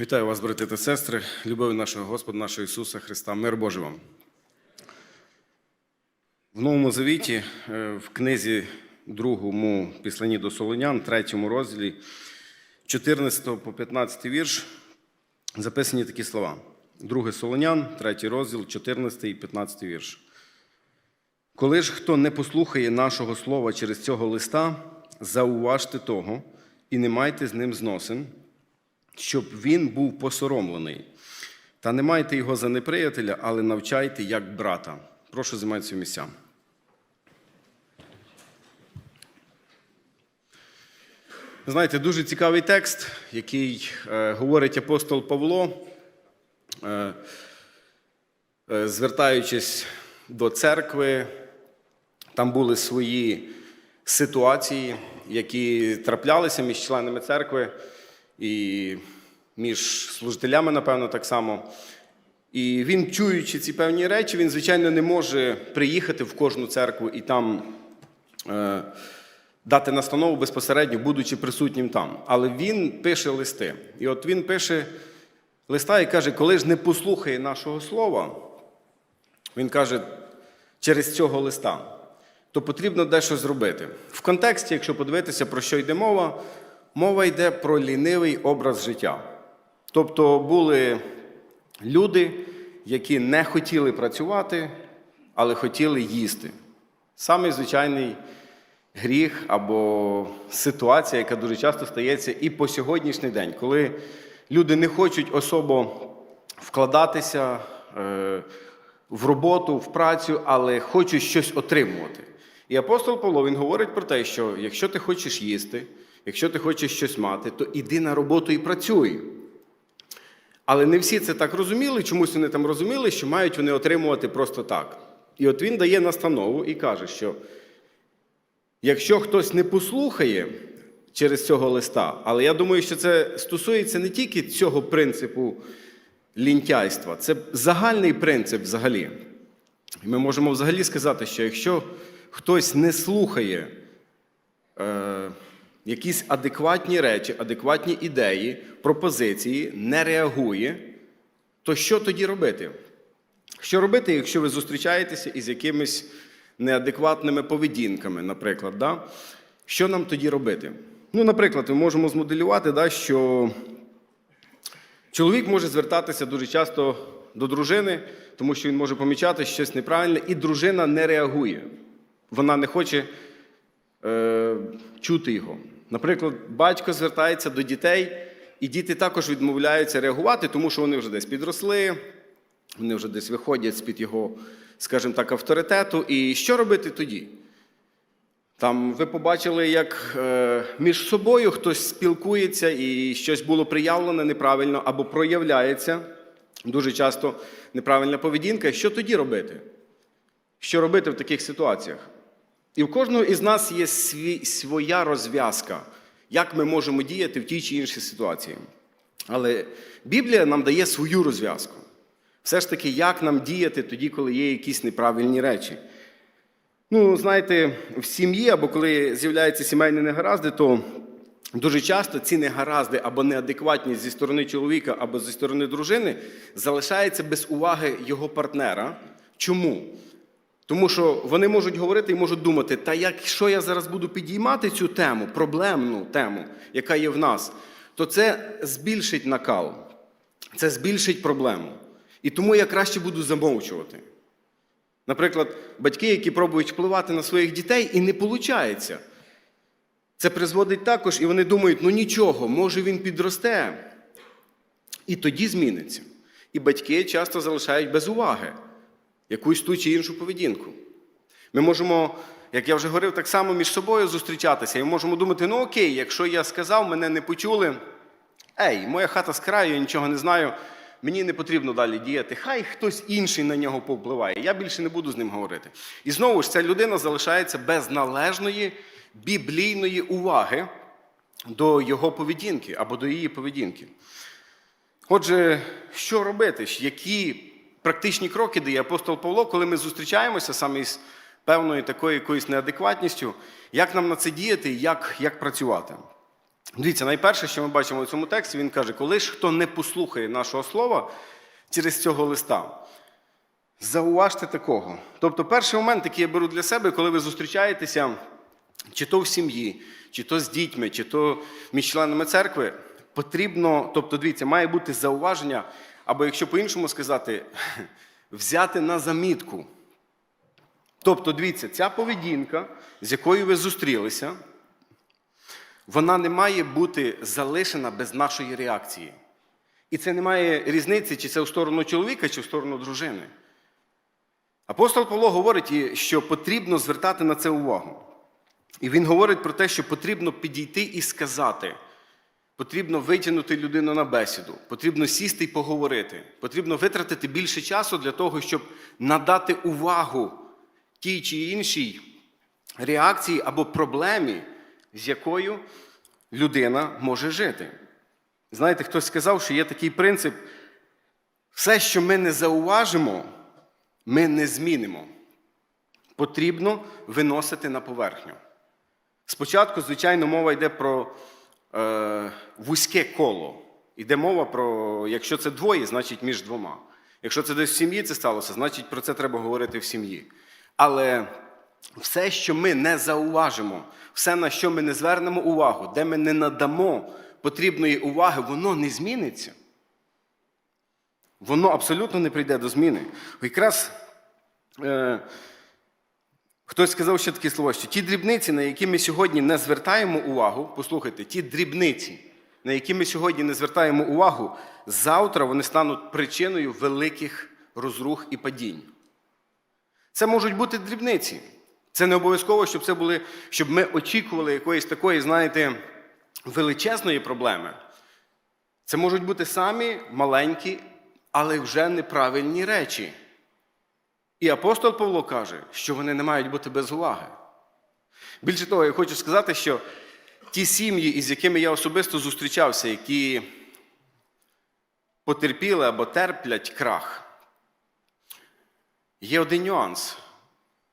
Вітаю вас, брати та сестри, любові нашого Господа, нашого Ісуса Христа, мир Божий вам. В Новому Завіті, е, в книзі другому післанні до Солонян, третьому розділі, 14 по 15 вірш, записані такі слова. Друге Солонян, третій розділ, 14 і 15 вірш. Коли ж хто не послухає нашого слова через цього листа, зауважте того і не майте з ним зносин, щоб він був посоромлений. Та не майте його за неприятеля, але навчайте як брата. Прошу займатися місця. Знаєте, дуже цікавий текст, який е, говорить апостол Павло, е, е, звертаючись до церкви, там були свої ситуації, які траплялися між членами церкви і між служителями, напевно, так само. І він, чуючи ці певні речі, він, звичайно, не може приїхати в кожну церкву і там е, дати настанову безпосередньо, будучи присутнім там. Але він пише листи. І от він пише листа і каже, коли ж не послухає нашого слова, він каже, через цього листа, то потрібно дещо зробити. В контексті, якщо подивитися, про що йде мова, мова йде про лінивий образ життя. Тобто були люди, які не хотіли працювати, але хотіли їсти. Самий звичайний гріх або ситуація, яка дуже часто стається і по сьогоднішній день, коли люди не хочуть особо вкладатися е, в роботу, в працю, але хочуть щось отримувати. І апостол Павло він говорить про те, що якщо ти хочеш їсти, якщо ти хочеш щось мати, то іди на роботу і працюй. Але не всі це так розуміли, чомусь вони там розуміли, що мають вони отримувати просто так. І от він дає настанову і каже, що якщо хтось не послухає через цього листа, але я думаю, що це стосується не тільки цього принципу лінтяйства, це загальний принцип взагалі. І ми можемо взагалі сказати, що якщо хтось не слухає е, якісь адекватні речі, адекватні ідеї, пропозиції, не реагує, то що тоді робити? Що робити, якщо ви зустрічаєтеся із якимись неадекватними поведінками, наприклад, да? що нам тоді робити? Ну, наприклад, ми можемо змоделювати, да, що чоловік може звертатися дуже часто до дружини, тому що він може помічати щось неправильне, і дружина не реагує. Вона не хоче е, чути його. Наприклад, батько звертається до дітей, і діти також відмовляються реагувати, тому що вони вже десь підросли, вони вже десь виходять з-під його, скажімо так, авторитету. І що робити тоді? Там ви побачили, як е, між собою хтось спілкується і щось було приявлене неправильно або проявляється дуже часто неправильна поведінка. Що тоді робити? Що робити в таких ситуаціях? І в кожного із нас є свій, своя розв'язка, як ми можемо діяти в тій чи іншій ситуації. Але Біблія нам дає свою розв'язку. Все ж таки, як нам діяти тоді, коли є якісь неправильні речі. Ну, знаєте, в сім'ї або коли з'являються сімейні негаразди, то дуже часто ці негаразди або неадекватність зі сторони чоловіка або зі сторони дружини залишається без уваги його партнера. Чому? Тому що вони можуть говорити і можуть думати, та якщо я зараз буду підіймати цю тему, проблемну тему, яка є в нас, то це збільшить накал, це збільшить проблему. І тому я краще буду замовчувати. Наприклад, батьки, які пробують впливати на своїх дітей, і не виходить. Це призводить також, і вони думають, ну нічого, може він підросте. І тоді зміниться. І батьки часто залишають без уваги якусь ту чи іншу поведінку. Ми можемо, як я вже говорив, так само між собою зустрічатися і можемо думати, ну окей, якщо я сказав, мене не почули. Ей, моя хата з краю, я нічого не знаю, мені не потрібно далі діяти. Хай хтось інший на нього повпливає. Я більше не буду з ним говорити. І знову ж ця людина залишається без належної біблійної уваги до його поведінки або до її поведінки. Отже, що робити? Які практичні кроки дає апостол Павло, коли ми зустрічаємося саме із певною такою якоюсь неадекватністю, як нам на це діяти і як, як працювати? Дивіться, найперше, що ми бачимо у цьому тексті, він каже, коли ж хто не послухає нашого слова через цього листа, зауважте такого. Тобто, перший момент, який я беру для себе, коли ви зустрічаєтеся, чи то в сім'ї, чи то з дітьми, чи то між членами церкви, потрібно, тобто, дивіться, має бути зауваження, або якщо по-іншому сказати, взяти на замітку. Тобто, дивіться, ця поведінка, з якою ви зустрілися, вона не має бути залишена без нашої реакції. І це не має різниці, чи це в сторону чоловіка, чи в сторону дружини. Апостол Павло говорить, що потрібно звертати на це увагу. І він говорить про те, що потрібно підійти і сказати. Потрібно витягнути людину на бесіду, потрібно сісти і поговорити. Потрібно витратити більше часу для того, щоб надати увагу тій чи іншій реакції або проблемі, з якою людина може жити. Знаєте, хтось сказав, що є такий принцип: все, що ми не зауважимо, ми не змінимо. Потрібно виносити на поверхню. Спочатку, звичайно, мова йде про е, вузьке коло. Йде мова про, якщо це двоє, значить між двома. Якщо це десь в сім'ї це сталося, значить про це треба говорити в сім'ї. Але все, що ми не зауважимо, все, на що ми не звернемо увагу, де ми не надамо потрібної уваги, воно не зміниться. Воно абсолютно не прийде до зміни. Якраз е, хтось сказав ще таке слово, що ті дрібниці, на які ми сьогодні не звертаємо увагу, послухайте, ті дрібниці, на які ми сьогодні не звертаємо увагу, завтра вони стануть причиною великих розрух і падінь. Це можуть бути дрібниці. Це не обов'язково, щоб це були, щоб ми очікували якоїсь такої, знаєте, величезної проблеми. Це можуть бути самі маленькі, але вже неправильні речі. І апостол Павло каже, що вони не мають бути без уваги. Більше того, я хочу сказати, що ті сім'ї, із якими я особисто зустрічався, які потерпіли або терплять крах, є один нюанс.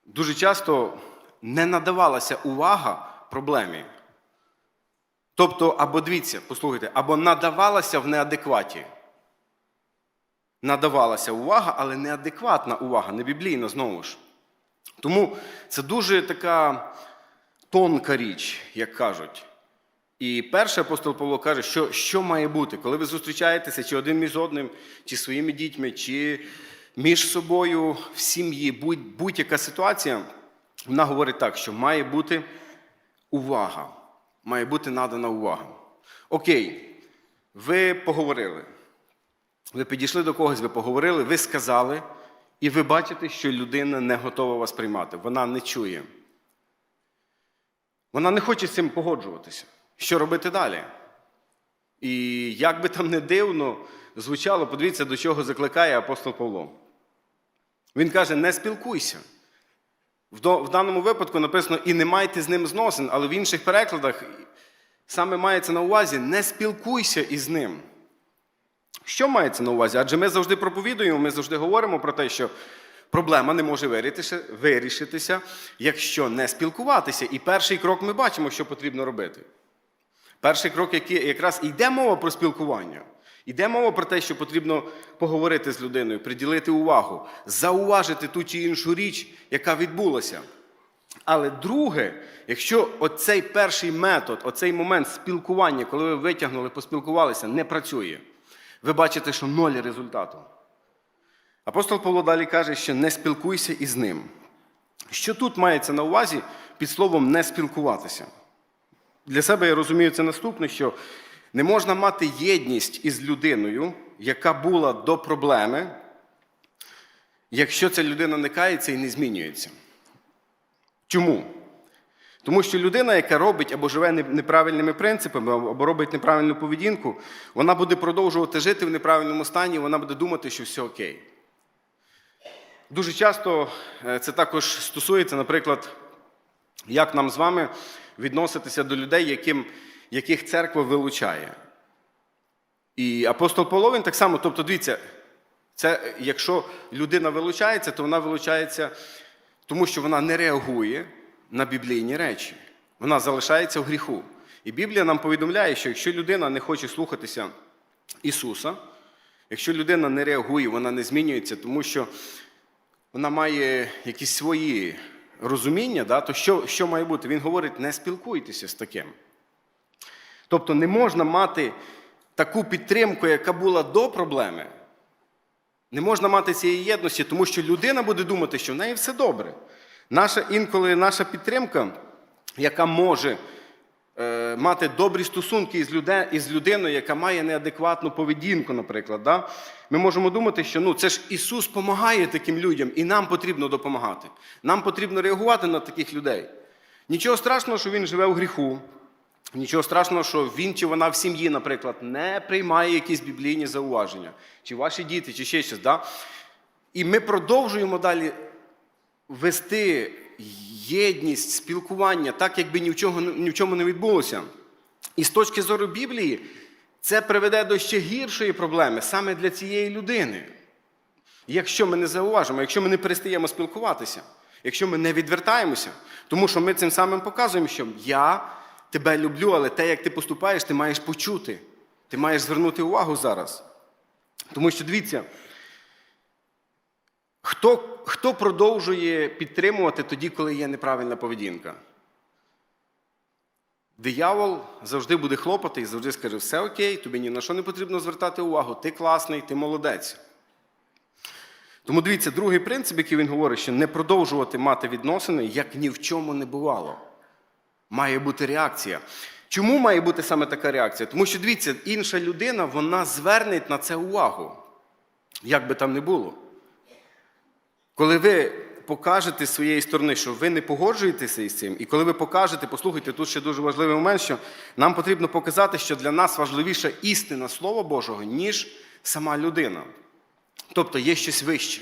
Дуже часто не надавалася увага проблемі. Тобто, або дивіться, послухайте, або надавалася в неадекваті. Надавалася увага, але неадекватна увага, не біблійна знову ж. Тому це дуже така тонка річ, як кажуть. І перший апостол Павло каже, що, що має бути, коли ви зустрічаєтеся чи один між одним, чи своїми дітьми, чи між собою в сім'ї, будь, будь-яка ситуація, вона говорить так, що має бути увага, має бути надана увага. Окей, ви поговорили. Ви підійшли до когось, ви поговорили, ви сказали, і ви бачите, що людина не готова вас приймати. Вона не чує. Вона не хоче з цим погоджуватися. Що робити далі? І як би там не дивно звучало, подивіться, до чого закликає апостол Павло. Він каже: не спілкуйся. В даному випадку написано і не майте з ним зносин, але в інших перекладах саме мається на увазі не спілкуйся із ним. Що мається на увазі? Адже ми завжди проповідуємо, ми завжди говоримо про те, що проблема не може вирішитися, якщо не спілкуватися. І перший крок ми бачимо, що потрібно робити. Перший крок, який якраз йде мова про спілкування. Йде мова про те, що потрібно поговорити з людиною, приділити увагу, зауважити ту чи іншу річ, яка відбулася. Але друге, якщо оцей перший метод, оцей момент спілкування, коли ви витягнули, поспілкувалися, не працює, ви бачите, що ноль результату. Апостол Павло далі каже, що не спілкуйся із ним. Що тут мається на увазі під словом не спілкуватися? Для себе я розумію це наступне, що не можна мати єдність із людиною, яка була до проблеми, якщо ця людина не кається і не змінюється. Чому? Тому що людина, яка робить або живе неправильними принципами, або робить неправильну поведінку, вона буде продовжувати жити в неправильному стані, вона буде думати, що все окей. Дуже часто е, це також стосується, наприклад, як нам з вами відноситися до людей, яким, яких церква вилучає. І апостол Павло, він так само, тобто, дивіться, це, якщо людина вилучається, то вона вилучається, тому що вона не реагує на біблійні речі. Вона залишається в гріху. І Біблія нам повідомляє, що якщо людина не хоче слухатися Ісуса, якщо людина не реагує, вона не змінюється, тому що вона має якісь свої розуміння, да, то що, що має бути? Він говорить, не спілкуйтеся з таким. Тобто не можна мати таку підтримку, яка була до проблеми. Не можна мати цієї єдності, тому що людина буде думати, що в неї все добре. Наша інколи наша підтримка, яка може е, мати добрі стосунки із, люде, із людиною, яка має неадекватну поведінку, наприклад, да? ми можемо думати, що ну, це ж Ісус допомагає таким людям, і нам потрібно допомагати. Нам потрібно реагувати на таких людей. Нічого страшного, що він живе у гріху. Нічого страшного, що він чи вона в сім'ї, наприклад, не приймає якісь біблійні зауваження, чи ваші діти, чи ще щось. Да? І ми продовжуємо далі вести єдність, спілкування, так, якби ні в, чому, ні в чому не відбулося. І з точки зору Біблії, це приведе до ще гіршої проблеми саме для цієї людини. Якщо ми не зауважимо, якщо ми не перестаємо спілкуватися, якщо ми не відвертаємося, тому що ми цим самим показуємо, що я тебе люблю, але те, як ти поступаєш, ти маєш почути. Ти маєш звернути увагу зараз. Тому що дивіться, хто, хто продовжує підтримувати тоді, коли є неправильна поведінка? Диявол завжди буде хлопати і завжди скаже: все окей, тобі ні на що не потрібно звертати увагу, ти класний, ти молодець. Тому дивіться, другий принцип, який він говорить, що не продовжувати мати відносини, як ні в чому не бувало. Має бути реакція. Чому має бути саме така реакція? Тому що дивіться, інша людина вона зверне на це увагу, як би там не було. Коли ви покажете з своєї сторони, що ви не погоджуєтеся із цим, і коли ви покажете, послухайте, тут ще дуже важливий момент, що нам потрібно показати, що для нас важливіша істина Слова Божого, ніж сама людина. Тобто є щось вище.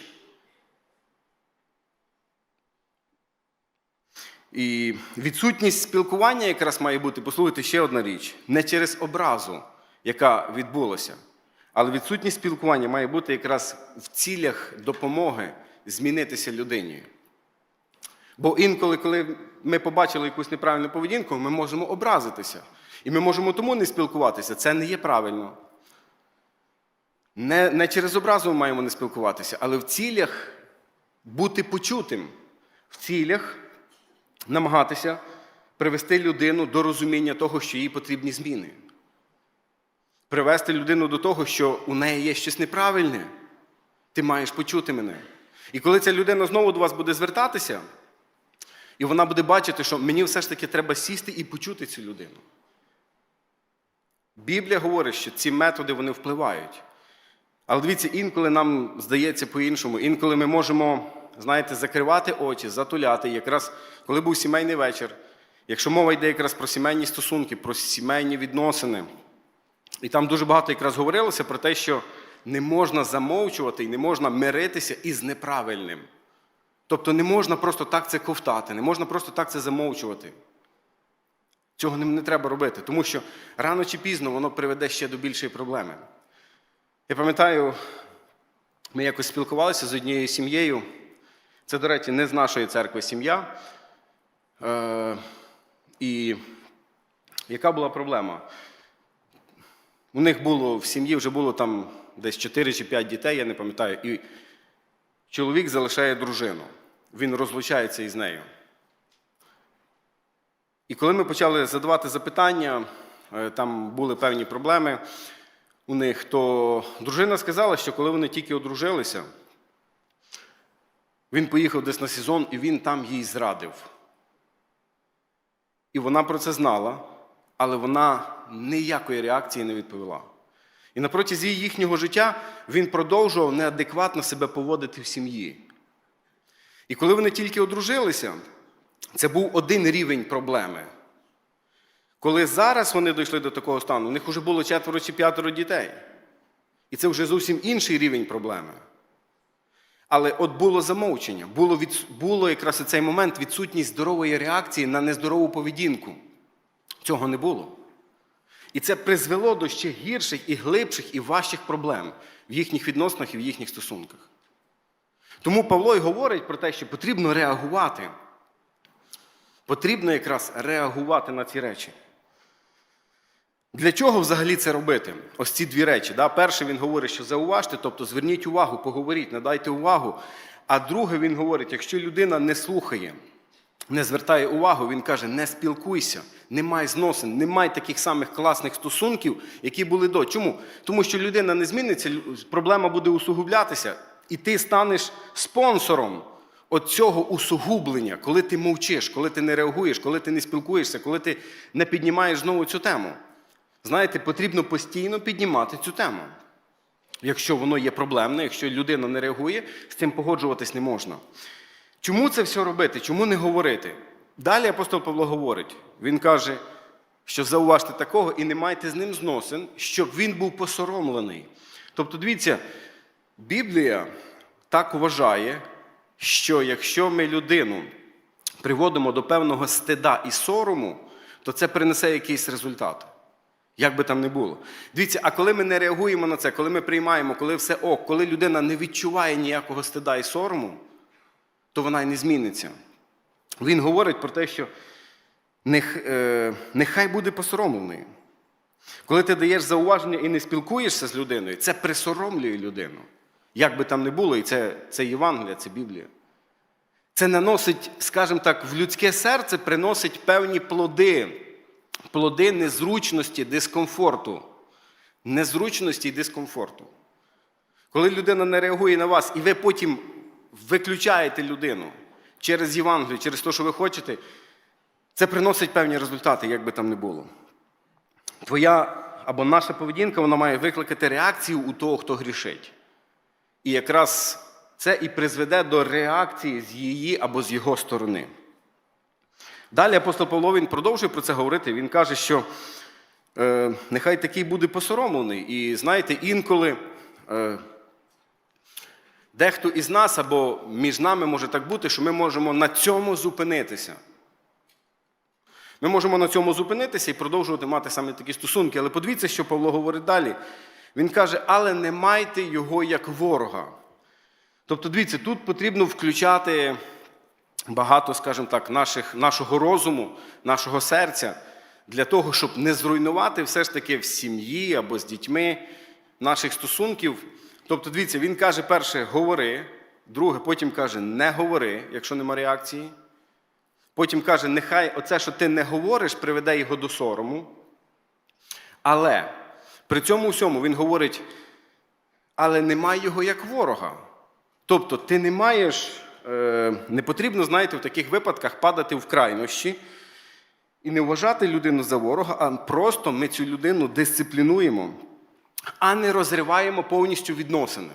І відсутність спілкування якраз має бути, послухайте, ще одна річ, не через образу, яка відбулася, але відсутність спілкування має бути якраз в цілях допомоги змінитися людині. Бо інколи, коли ми побачили якусь неправильну поведінку, ми можемо образитися. І ми можемо тому не спілкуватися. Це не є правильно. Не, не через образу ми маємо не спілкуватися, але в цілях бути почутим, в цілях намагатися привести людину до розуміння того, що їй потрібні зміни. Привести людину до того, що у неї є щось неправильне. Ти маєш почути мене. І коли ця людина знову до вас буде звертатися, і вона буде бачити, що мені все ж таки треба сісти і почути цю людину. Біблія говорить, що ці методи вони впливають. Але дивіться, інколи нам здається по-іншому, інколи ми можемо, знаєте, закривати очі, затуляти. Якраз коли був сімейний вечір, якщо мова йде якраз про сімейні стосунки, про сімейні відносини, і там дуже багато якраз говорилося про те, що не можна замовчувати і не можна миритися із неправильним. Тобто не можна просто так це ковтати, не можна просто так це замовчувати. Цього не, треба робити, тому що рано чи пізно воно приведе ще до більшої проблеми. Я пам'ятаю, ми якось спілкувалися з однією сім'єю. Це, до речі, не з нашої церкви сім'я. Е, і яка була проблема? У них було в сім'ї вже було там десь 4 чи 5 дітей, я не пам'ятаю. І чоловік залишає дружину. Він розлучається із нею. І коли ми почали задавати запитання, е, там були певні проблеми у них, то дружина сказала, що коли вони тільки одружилися, він поїхав десь на сезон і він там їй зрадив. І вона про це знала, але вона ніякої реакції не відповіла. І на протязі їхнього життя він продовжував неадекватно себе поводити в сім'ї. І коли вони тільки одружилися, це був один рівень проблеми. Коли зараз вони дійшли до такого стану, у них вже було четверо чи п'ятеро дітей. І це вже зовсім інший рівень проблеми. Але от було замовчення, було, від, було якраз у цей момент відсутність здорової реакції на нездорову поведінку. Цього не було. І це призвело до ще гірших і глибших і важчих проблем в їхніх відносинах і в їхніх стосунках. Тому Павло й говорить про те, що потрібно реагувати. Потрібно якраз реагувати на ці речі. Для чого взагалі це робити? Ось ці дві речі. Да? Перше, він говорить, що зауважте, тобто зверніть увагу, поговоріть, надайте увагу. А друге, він говорить, якщо людина не слухає, не звертає увагу, він каже: не спілкуйся, не май зносин, не май таких самих класних стосунків, які були до. Чому? Тому що людина не зміниться, проблема буде усугублятися, і ти станеш спонсором от цього усугублення, коли ти мовчиш, коли ти не реагуєш, коли ти не спілкуєшся, коли ти не піднімаєш знову цю тему. Знаєте, потрібно постійно піднімати цю тему. Якщо воно є проблемне, якщо людина не реагує, з цим погоджуватись не можна. Чому це все робити? Чому не говорити? Далі апостол Павло говорить: він каже, що зауважте такого і не майте з ним зносин, щоб він був посоромлений. Тобто, дивіться, Біблія так вважає, що якщо ми людину приводимо до певного стида і сорому, то це принесе якийсь результат. Як би там не було. Дивіться, а коли ми не реагуємо на це, коли ми приймаємо, коли все ок, коли людина не відчуває ніякого стида і сорому, то вона й не зміниться. Він говорить про те, що е, нехай буде посоромлений. Коли ти даєш зауваження і не спілкуєшся з людиною, це присоромлює людину. Як би там не було, і це, це Євангелія, це Біблія. Це наносить, скажімо так, в людське серце приносить певні плоди, плоди незручності, дискомфорту. Незручності і дискомфорту. Коли людина не реагує на вас, і ви потім виключаєте людину через Євангелію, через те, що ви хочете, це приносить певні результати, як би там не було. Твоя або наша поведінка вона має викликати реакцію у того, хто грішить. І якраз це і призведе до реакції з її або з його сторони. Далі апостол Павло він продовжує про це говорити. Він каже, що е, нехай такий буде посоромлений. І знаєте, інколи е, дехто із нас або між нами може так бути, що ми можемо на цьому зупинитися. Ми можемо на цьому зупинитися і продовжувати мати саме такі стосунки. Але подивіться, що Павло говорить далі. Він каже, але не майте його як ворога. Тобто, дивіться, тут потрібно включати багато, скажімо так, наших, нашого розуму, нашого серця для того, щоб не зруйнувати все ж таки в сім'ї або з дітьми наших стосунків. Тобто, дивіться, він каже, перше, говори, друге, потім каже, не говори, якщо нема реакції. Потім каже, нехай оце, що ти не говориш, приведе його до сорому. Але при цьому всьому він говорить, але немає його як ворога. Тобто, ти не маєш, е, не потрібно, знаєте, в таких випадках падати в крайнощі і не вважати людину за ворога, а просто ми цю людину дисциплінуємо, а не розриваємо повністю відносини.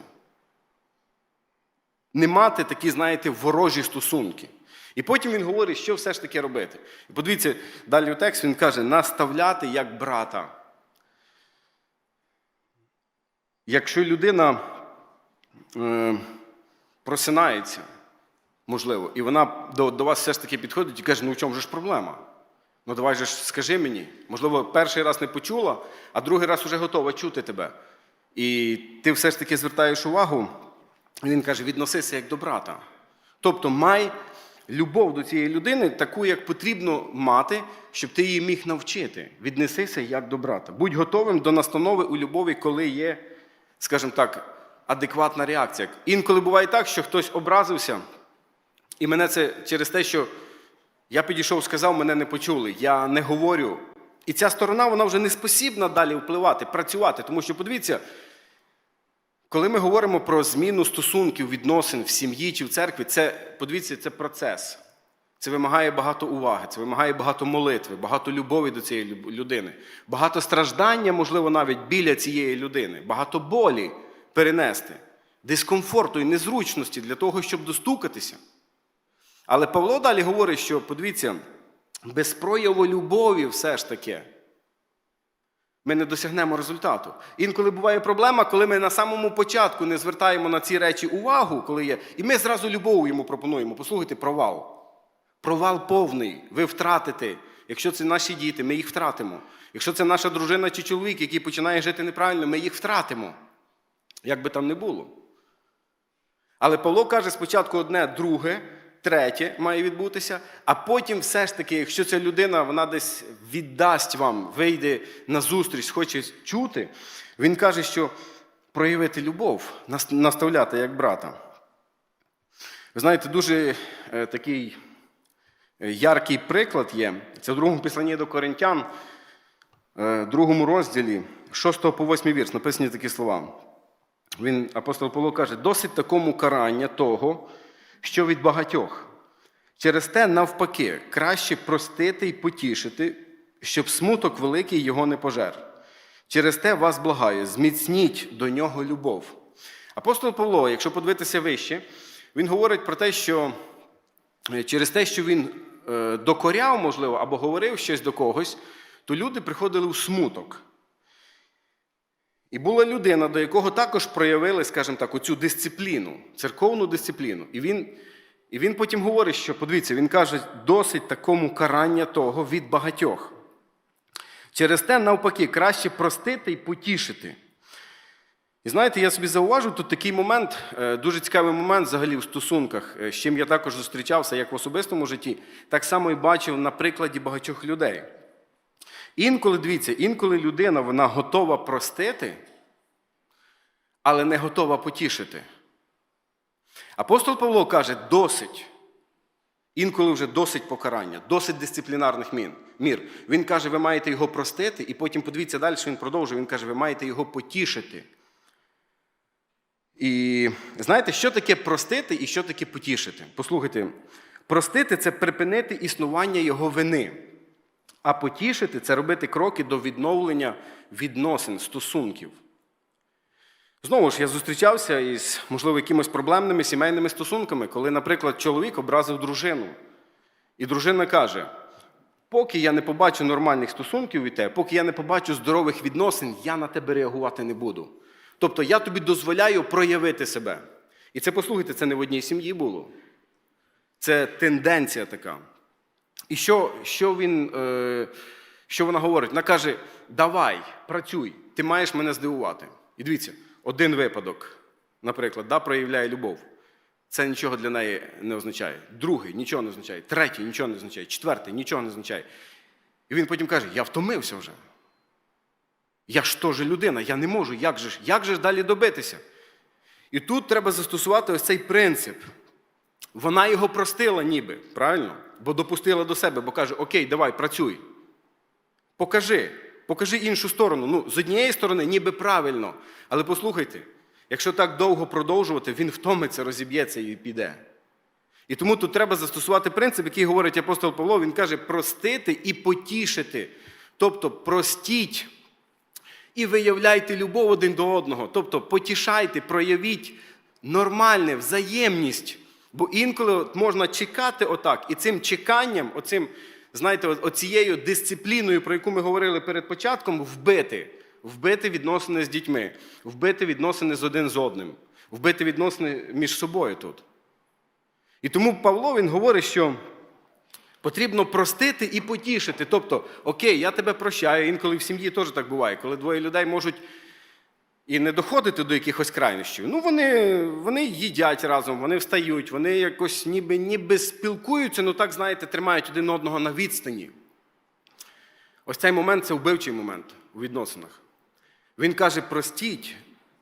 Не мати такі, знаєте, ворожі стосунки. І потім він говорить, що все ж таки робити. І подивіться, далі у текст він каже, наставляти як брата. Якщо людина е, просинається, можливо, і вона до, до вас все ж таки підходить і каже, ну в чому ж проблема? Ну давай же скажи мені. Можливо, перший раз не почула, а другий раз вже готова чути тебе. І ти все ж таки звертаєш увагу, і він каже, відносися як до брата. Тобто май любов до цієї людини, таку, як потрібно мати, щоб ти її міг навчити. Віднесися як до брата. Будь готовим до настанови у любові, коли є, скажімо так, адекватна реакція. Інколи буває так, що хтось образився, і мене це через те, що я підійшов, сказав, мене не почули, я не говорю. І ця сторона вона вже не спосібна далі впливати, працювати. Тому що, подивіться, коли ми говоримо про зміну стосунків, відносин в сім'ї чи в церкві, це, подивіться, це процес. Це вимагає багато уваги, це вимагає багато молитви, багато любові до цієї людини, багато страждання, можливо, навіть біля цієї людини, багато болі перенести, дискомфорту і незручності для того, щоб достукатися. Але Павло далі говорить, що, подивіться, без прояву любові все ж таки ми не досягнемо результату. Інколи буває проблема, коли ми на самому початку не звертаємо на ці речі увагу, коли є, і ми зразу любов йому пропонуємо. Послухайте, провал. Провал повний. Ви втратите. Якщо це наші діти, ми їх втратимо. Якщо це наша дружина чи чоловік, який починає жити неправильно, ми їх втратимо. Як би там не було. Але Павло каже спочатку одне, друге, третє має відбутися, а потім все ж таки, якщо ця людина вона десь віддасть вам, вийде на зустріч, хоче чути, він каже, що проявити любов, наставляти як брата. Ви знаєте, дуже е, такий е, яркий приклад є. Це в другому післанні до Коринтян, е, другому розділі, 6 по 8 вірш, написані такі слова. Він, апостол Павло каже, досить такому карання того, що від багатьох. Через те, навпаки, краще простити і потішити, щоб смуток великий його не пожер. Через те вас благаю, зміцніть до нього любов. Апостол Павло, якщо подивитися вище, він говорить про те, що е, через те, що він е, докоряв, можливо, або говорив щось до когось, то люди приходили у смуток. І була людина, до якого також проявили, скажімо так, оцю дисципліну, церковну дисципліну. І він, і він потім говорить, що, подивіться, він каже, досить такому карання того від багатьох. Через те, навпаки, краще простити і потішити. І знаєте, я собі зауважу, тут такий момент, е, дуже цікавий момент взагалі в стосунках, е, з чим я також зустрічався як в особистому житті, так само і бачив на прикладі багатьох людей. Інколи, дивіться, інколи людина вона готова простити, але не готова потішити. Апостол Павло каже, досить. Інколи вже досить покарання, досить дисциплінарних мір. Він каже, ви маєте його простити, і потім подивіться далі, він продовжує. Він каже, ви маєте його потішити. І знаєте, що таке простити і що таке потішити? Послухайте, простити це припинити існування його вини. А потішити це робити кроки до відновлення відносин, стосунків. Знову ж, я зустрічався із, можливо, якимось проблемними сімейними стосунками, коли, наприклад, чоловік образив дружину. І дружина каже: поки я не побачу нормальних стосунків від тебе, поки я не побачу здорових відносин, я на тебе реагувати не буду. Тобто я тобі дозволяю проявити себе. І це, послухайте, це не в одній сім'ї було. Це тенденція така. І що, що, він, е, що вона говорить? Вона каже: давай, працюй, ти маєш мене здивувати. І дивіться, один випадок, наприклад, да, проявляє любов. Це нічого для неї не означає. Другий нічого не означає. Третій нічого не означає. Четвертий нічого не означає. І він потім каже: Я втомився вже. Я ж теж людина, я не можу. Як же ж, як же ж далі добитися? І тут треба застосувати ось цей принцип. Вона його простила ніби, правильно? Бо допустила до себе, бо каже: Окей, давай, працюй. Покажи, покажи іншу сторону. Ну, з однієї сторони, ніби правильно. Але послухайте, якщо так довго продовжувати, він втомиться, розіб'ється і піде. І тому тут треба застосувати принцип, який говорить апостол Павло, він каже, простити і потішити. Тобто простіть і виявляйте любов один до одного. Тобто потішайте, проявіть нормальне, взаємність. Бо інколи можна чекати отак, і цим чеканням, оцим, знаєте, оцією дисципліною, про яку ми говорили перед початком, вбити. Вбити відносини з дітьми, вбити відносини з один з одним, вбити відносини між собою тут. І тому Павло він говорить, що потрібно простити і потішити. Тобто, окей, я тебе прощаю. Інколи в сім'ї теж так буває, коли двоє людей можуть і не доходити до якихось крайнощів. Ну, вони, вони їдять разом, вони встають, вони якось ніби, ніби спілкуються, ну так, знаєте, тримають один одного на відстані. Ось цей момент це вбивчий момент у відносинах. Він каже: простіть,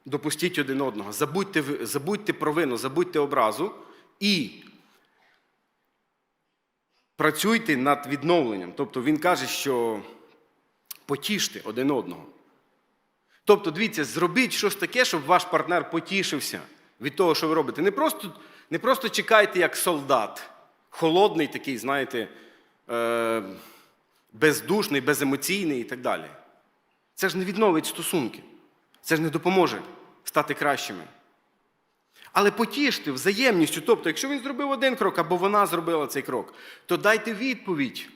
допустіть один одного, забудьте, забудьте провину, забудьте образу і працюйте над відновленням. Тобто він каже, що потіште один одного. Тобто, дивіться, зробіть щось таке, щоб ваш партнер потішився від того, що ви робите. Не просто, не просто чекайте як солдат, холодний такий, знаєте, е, бездушний, беземоційний і так далі. Це ж не відновить стосунки. Це ж не допоможе стати кращими. Але потіште взаємністю. Тобто, якщо він зробив один крок або вона зробила цей крок, то дайте відповідь.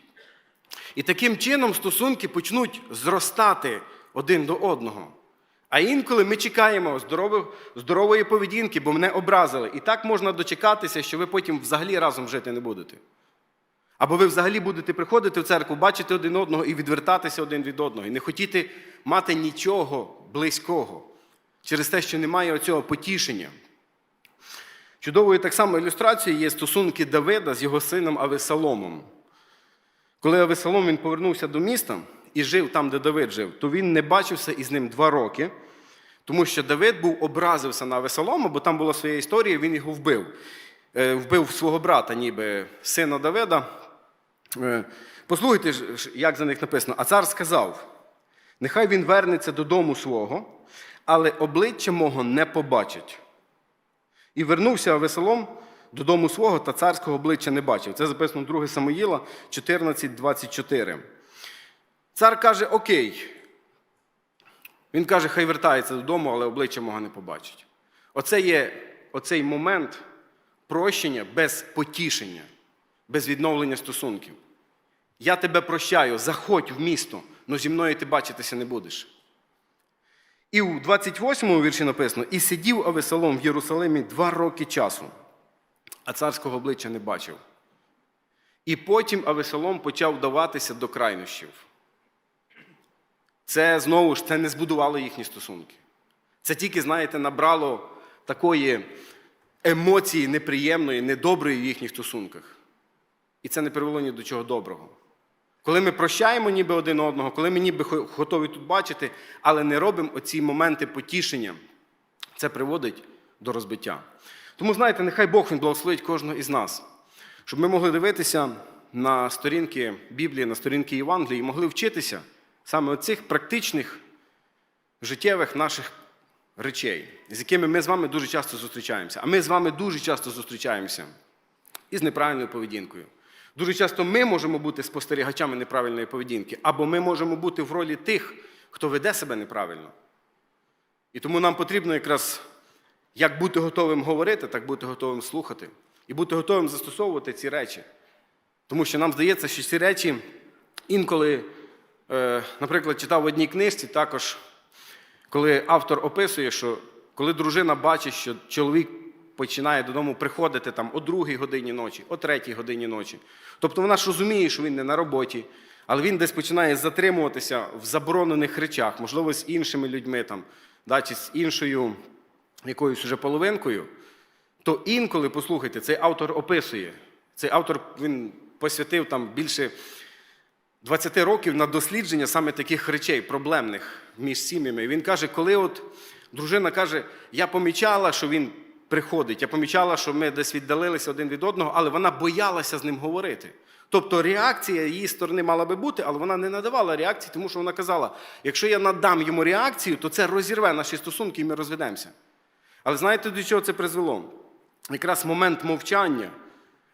І таким чином стосунки почнуть зростати один до одного. А інколи ми чекаємо здорової поведінки, бо мене образили. І так можна дочекатися, що ви потім взагалі разом жити не будете. Або ви взагалі будете приходити в церкву, бачити один одного і відвертатися один від одного, і не хотіти мати нічого близького через те, що немає оцього потішення. Чудовою так само ілюстрацією є стосунки Давида з його сином Авесаломом. Коли Авесалом він повернувся до міста і жив там, де Давид жив, то він не бачився із ним два роки, тому що Давид був образився на Авесалома, бо там була своя історія, він його вбив. Е, Вбив свого брата, ніби сина Давида. Е, Послухайте, як за них написано. А цар сказав: нехай він вернеться додому свого, але обличчя мого не побачить. І вернувся Авесолом додому свого та царського обличчя не бачив. Це записано 2 Самоїла 14.24. Цар каже: Окей. Він каже, хай вертається додому, але обличчя мого не побачить. Оце є оцей момент прощення без потішення, без відновлення стосунків. Я тебе прощаю, заходь в місто, але зі мною ти бачитися не будеш. І у 28-му вірші написано: І сидів Авесалом в Єрусалимі два роки часу, а царського обличчя не бачив. І потім Авесалом почав вдаватися до крайнощів. Це знову ж це не збудувало їхні стосунки. Це тільки, знаєте, набрало такої емоції неприємної, недоброї в їхніх стосунках. І це не привело ні до чого доброго. Коли ми прощаємо ніби один одного, коли ми ніби готові тут бачити, але не робимо оці моменти потішення, це приводить до розбиття. Тому, знаєте, нехай Бог він благословить кожного із нас, щоб ми могли дивитися на сторінки Біблії, на сторінки Євангелії і могли вчитися саме оцих практичних життєвих наших речей, з якими ми з вами дуже часто зустрічаємося. А ми з вами дуже часто зустрічаємося із неправильною поведінкою. Дуже часто ми можемо бути спостерігачами неправильної поведінки, або ми можемо бути в ролі тих, хто веде себе неправильно. І тому нам потрібно якраз як бути готовим говорити, так бути готовим слухати. І бути готовим застосовувати ці речі. Тому що нам здається, що ці речі інколи, наприклад, читав в одній книжці, також, коли автор описує, що коли дружина бачить, що чоловік починає додому приходити там о другій годині ночі, о третій годині ночі. Тобто вона ж розуміє, що він не на роботі, але він десь починає затримуватися в заборонених речах, можливо, з іншими людьми, там, да, чи з іншою якоюсь уже половинкою, то інколи, послухайте, цей автор описує. Цей автор він посвятив там більше 20 років на дослідження саме таких речей, проблемних між сім'ями. Він каже, коли от дружина каже, я помічала, що він приходить, я помічала, що ми десь віддалилися один від одного, але вона боялася з ним говорити. Тобто реакція її сторони мала би бути, але вона не надавала реакції, тому що вона казала: якщо я надам йому реакцію, то це розірве наші стосунки і ми розведемося. Але знаєте, до чого це призвело? Якраз момент мовчання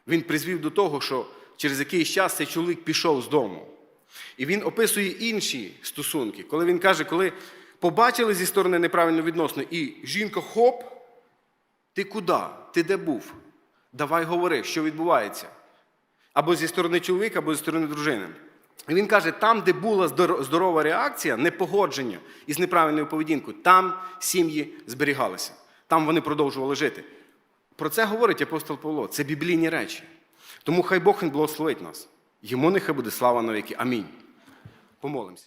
він призвів до того, що через якийсь час цей чоловік пішов з дому. І він описує інші стосунки, коли він каже, коли побачили зі сторони неправильно відносно, і жінка хоп, ти куди? Ти де був? Давай говори, що відбувається. Або зі сторони чоловіка, або зі сторони дружини. І він каже, там, де була здорова реакція, непогодження із неправильною поведінкою, там сім'ї зберігалися, там вони продовжували жити. Про це говорить апостол Павло. Це біблійні речі. Тому хай Бог він благословить нас. Йому нехай буде слава навіки. Амінь. Помолимося.